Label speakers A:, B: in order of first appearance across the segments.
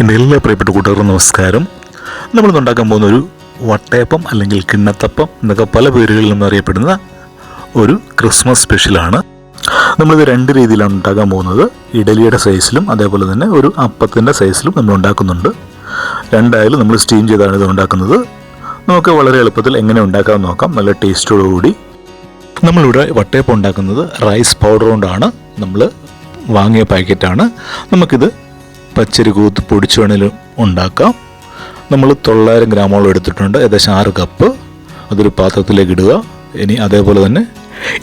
A: എന്റെ എല്ലാ പ്രിയപ്പെട്ട കൂട്ടുകാർക്കും നമസ്കാരം. നമ്മൾ ഉണ്ടാക്കാൻ പോകുന്ന ഒരു വട്ടയപ്പം അല്ലെങ്കിൽ കിണ്ണത്തപ്പം എന്നൊക്കെ പല പേരുകളിൽ നിന്ന് അറിയപ്പെടുന്ന ഒരു ക്രിസ്മസ് സ്പെഷ്യലാണ്. നമ്മളിത് രണ്ട് രീതിയിലാണ് ഉണ്ടാക്കാൻ പോകുന്നത്. ഇഡലിയുടെ സൈസിലും അതേപോലെ തന്നെ ഒരു അപ്പത്തിന്റെ സൈസിലും നമ്മൾ ഉണ്ടാക്കുന്നുണ്ട്. രണ്ടായാലും നമ്മൾ സ്റ്റീം ചെയ്താണ് ഇത് ഉണ്ടാക്കുന്നത്. നമുക്ക് വളരെ എളുപ്പത്തിൽ എങ്ങനെ ഉണ്ടാക്കാമെന്ന് നോക്കാം. നല്ല ടേസ്റ്റോടുകൂടി നമ്മളിവിടെ വട്ടയപ്പം ഉണ്ടാക്കുന്നത് റൈസ് പൗഡർ കൊണ്ടാണ്. നമ്മൾ വാങ്ങിയ പാക്കറ്റാണ്. നമുക്കിത് പച്ചരി കൂത്ത് പൊടിച്ചു വേണേലും ഉണ്ടാക്കാം. നമ്മൾ തൊള്ളായിരം ഗ്രാമോളം എടുത്തിട്ടുണ്ട്. ഏകദേശം ആറ് കപ്പ് അതൊരു പാത്രത്തിലേക്ക് ഇടുക. ഇനി അതേപോലെ തന്നെ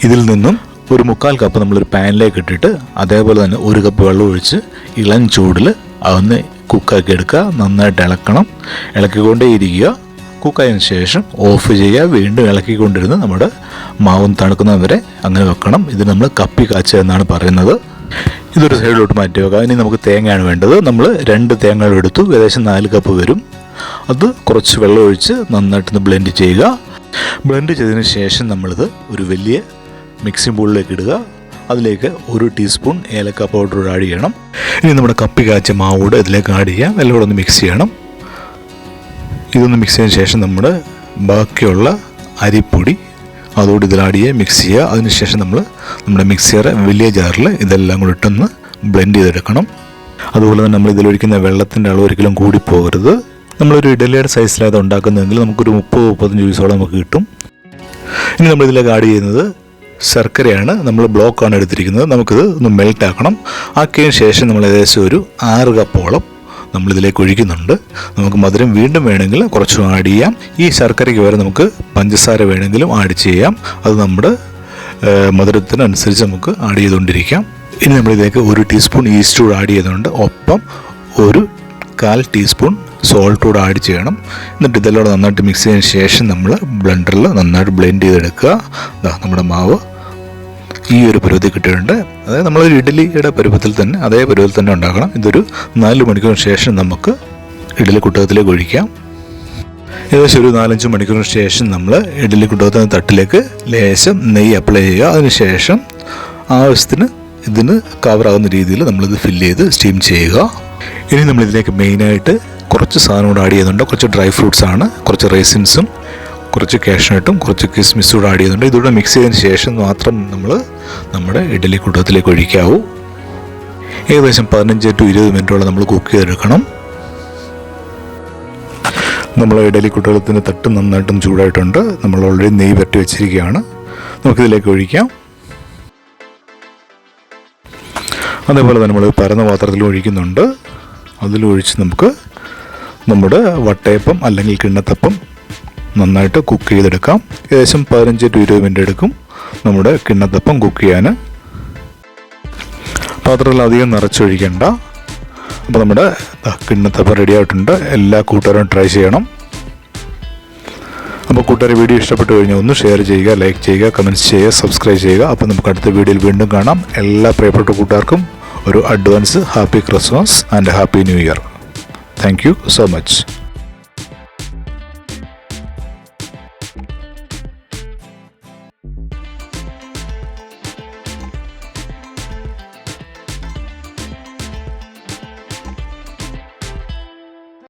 A: ഇതിൽ നിന്നും ഒരു മുക്കാൽ കപ്പ് നമ്മളൊരു പാനിലേക്ക് ഇട്ടിട്ട് അതേപോലെ തന്നെ ഒരു കപ്പ് വെള്ളം ഒഴിച്ച് ഇളം ചൂടിൽ അതൊന്ന് കുക്കാക്കി എടുക്കുക. നന്നായിട്ട് ഇളക്കണം. ഇളക്കിക്കൊണ്ടേ ഇരിക്കുക കുക്കായതിനു ശേഷം ഓഫ് ചെയ്യുക. വീണ്ടും ഇളക്കിക്കൊണ്ടിരുന്ന് നമ്മുടെ മാവും തണുക്കുന്നത് വരെ അങ്ങനെ വെക്കണം. ഇത് നമ്മൾ കപ്പി കാച്ച എന്നാണ് പറയുന്നത്. ഇതൊരു സൈഡിലോട്ട് മാറ്റി വെക്കാം. ഇനി നമുക്ക് തേങ്ങയാണ് വേണ്ടത്. നമ്മൾ രണ്ട് തേങ്ങകൾ എടുത്തു ഏകദേശം നാല് കപ്പ് വരും. അത് കുറച്ച് വെള്ളം ഒഴിച്ച് നന്നായിട്ടൊന്ന് ബ്ലെൻഡ് ചെയ്യുക. ബ്ലെൻഡ് ചെയ്തതിന് ശേഷം നമ്മളിത് ഒരു വലിയ മിക്സിംഗ് ബോളിലേക്ക് ഇടുക. അതിലേക്ക് ഒരു ടീസ്പൂൺ ഏലക്ക പൗഡർ ആഡ് ചെയ്യണം. ഇനി നമ്മുടെ കപ്പി കാച്ച മാവോട് ഇതിലേക്ക് ആഡ് ചെയ്യാം. എല്ലാം കൂടെ ഒന്ന് മിക്സ് ചെയ്യണം. ഇതൊന്ന് മിക്സ് ചെയ്തതിന് ശേഷം നമ്മൾ ബാക്കിയുള്ള അരിപ്പൊടി അതോട് ഇതിലാടിയെ മിക്സ് ചെയ്യുക. അതിനുശേഷം നമ്മൾ നമ്മുടെ മിക്സിയർ വലിയ ജാറിൽ ഇതെല്ലാം കൂടി ഇട്ടൊന്ന് ബ്ലെൻഡ് ചെയ്തെടുക്കണം. അതുപോലെ തന്നെ നമ്മൾ ഇതിലൊഴിക്കുന്ന വെള്ളത്തിന്റെ അളവ് ഒരിക്കലും കൂടി പോകരുത്. നമ്മളൊരു ഇഡലിയുടെ സൈസിലായത് ഉണ്ടാക്കുന്നതെങ്കിൽ നമുക്കൊരു മുപ്പത് മുപ്പത്തഞ്ച് പീസോളം നമുക്ക് കിട്ടും. ഇനി നമ്മൾ ഇതിലേക്ക് ആഡ് ചെയ്യുന്നത് ശർക്കരയാണ്. നമ്മൾ ബ്ലോക്കാണ് എടുത്തിരിക്കുന്നത്. നമുക്കിത് ഒന്ന് മെൽറ്റ് ആക്കണം. ആക്കിയതിന് ശേഷം നമ്മൾ ഏകദേശം ഒരു ആറ് കപ്പോളം നമ്മളിതിലേക്ക് ഒഴിക്കുന്നുണ്ട്. നമുക്ക് മധുരം വീണ്ടും വേണമെങ്കിൽ കുറച്ചും ആഡ് ചെയ്യാം. ഈ ശർക്കരയ്ക്ക് വരെ നമുക്ക് പഞ്ചസാര വേണമെങ്കിലും ആഡ് ചെയ്യാം. അത് നമ്മുടെ മധുരത്തിനനുസരിച്ച് നമുക്ക് ആഡ് ചെയ്തുകൊണ്ടിരിക്കാം. ഇനി നമ്മളിതിലേക്ക് ഒരു ടീസ്പൂൺ ഈസ്റ്റ് കൂടെ ആഡ് ചെയ്യുന്നുണ്ട്. ഒപ്പം ഒരു കാൽ ടീസ്പൂൺ സോൾട്ട് കൂടെ ആഡ് ചെയ്യണം. എന്നിട്ട് ഇതെല്ലാം നന്നായിട്ട് മിക്സ് ചെയ്തതിന് ശേഷം നമ്മൾ ബ്ലെൻഡറിൽ നന്നായിട്ട് ബ്ലെൻഡ് ചെയ്തെടുക്കുക. നമ്മുടെ മാവ് ഈ ഒരു പരുവത്തിൽ കിട്ടിയിട്ടുണ്ട്. അതായത് നമ്മളൊരു ഇഡലിയുടെ പരുവത്തിൽ തന്നെ അതേ പരുവത്തിൽ തന്നെ ഉണ്ടാക്കണം ഇതൊരു നാല് മണിക്കൂർ ശേഷം നമുക്ക് ഇഡലി കുട്ടകത്തിലേക്ക് ഒഴിക്കാം. ഏകദേശം ഒരു നാലഞ്ച് മണിക്കൂറിന് ശേഷം നമ്മൾ ഇഡലി കുട്ടകത്തിന്റെ തട്ടിലേക്ക് ലേശം നെയ്യ് അപ്ലൈ ചെയ്യുക. അതിനുശേഷം ആവശ്യത്തിന് ഇതിന് കവറാകുന്ന രീതിയിൽ നമ്മളിത് ഫില്ല് ചെയ്ത് സ്റ്റീം ചെയ്യുക. ഇനി നമ്മളിതിലേക്ക് മെയിനായിട്ട് കുറച്ച് സാധനം കൂടെ ആഡ് ചെയ്യുന്നുണ്ട്. കുറച്ച് ഡ്രൈ ഫ്രൂട്ട്സ് ആണ് കുറച്ച് റേസിൻസും കുറച്ച് കാഷ്നട്ടും കുറച്ച് കിസ്മിസും കൂടെ ആഡ് ചെയ്യുന്നുണ്ട്. ഇതുകൂടെ മിക്സ് ചെയ്തതിന് ശേഷം മാത്രം നമ്മൾ നമ്മുടെ ഇഡലി കൂട്ടത്തിലേക്ക് ഒഴിക്കാവൂ. ഏകദേശം പതിനഞ്ച് ടു ഇരുപത് മിനിറ്റോളം നമ്മൾ കുക്ക് ചെയ്തെടുക്കണം. നമ്മൾ ഇഡലി കുട്ടകത്തിന് തട്ട് നന്നായിട്ടും ചൂടായിട്ടുണ്ട്. നമ്മൾ ഓൾറെഡി നെയ്യ് പറ്റി വെച്ചിരിക്കുകയാണ്. നമുക്കിതിലേക്ക് ഒഴിക്കാം. അതേപോലെ തന്നെ നമ്മൾ പരന്ന പാത്രത്തിൽ ഒഴിക്കുന്നുണ്ട്. അതിലൊഴിച്ച് നമുക്ക് നമ്മുടെ വട്ടയപ്പം അല്ലെങ്കിൽ കിണ്ണത്തപ്പം നന്നായിട്ട് കുക്ക് ചെയ്തെടുക്കാം. ഏകദേശം പതിനഞ്ച് ടു ഇരുപത് മിനിറ്റ് എടുക്കും. നമ്മുടെ കിണ്ണത്തപ്പം കുക്ക് ചെയ്യാൻ. പാത്രത്തിൽ അധികം നിറച്ചൊഴിക്കണ്ട. അപ്പോൾ നമ്മുടെ കിണ്ണത്തപ്പം റെഡി ആയിട്ടുണ്ട്. എല്ലാ കൂട്ടുകാരും ട്രൈ ചെയ്യണം. അപ്പോൾ കൂട്ടുകാരെ വീഡിയോ ഇഷ്ടപ്പെട്ടു കഴിഞ്ഞാൽ ഒന്ന് ഷെയർ ചെയ്യുക ലൈക്ക് ചെയ്യുക കമന്റ്സ് ചെയ്യുക സബ്സ്ക്രൈബ് ചെയ്യുക. അപ്പോൾ നമുക്ക് അടുത്ത വീഡിയോയിൽ വീണ്ടും കാണാം. എല്ലാ പ്രിയപ്പെട്ട കൂട്ടുകാർക്കും ഒരു advance happy Christmas and happy new year thank you so much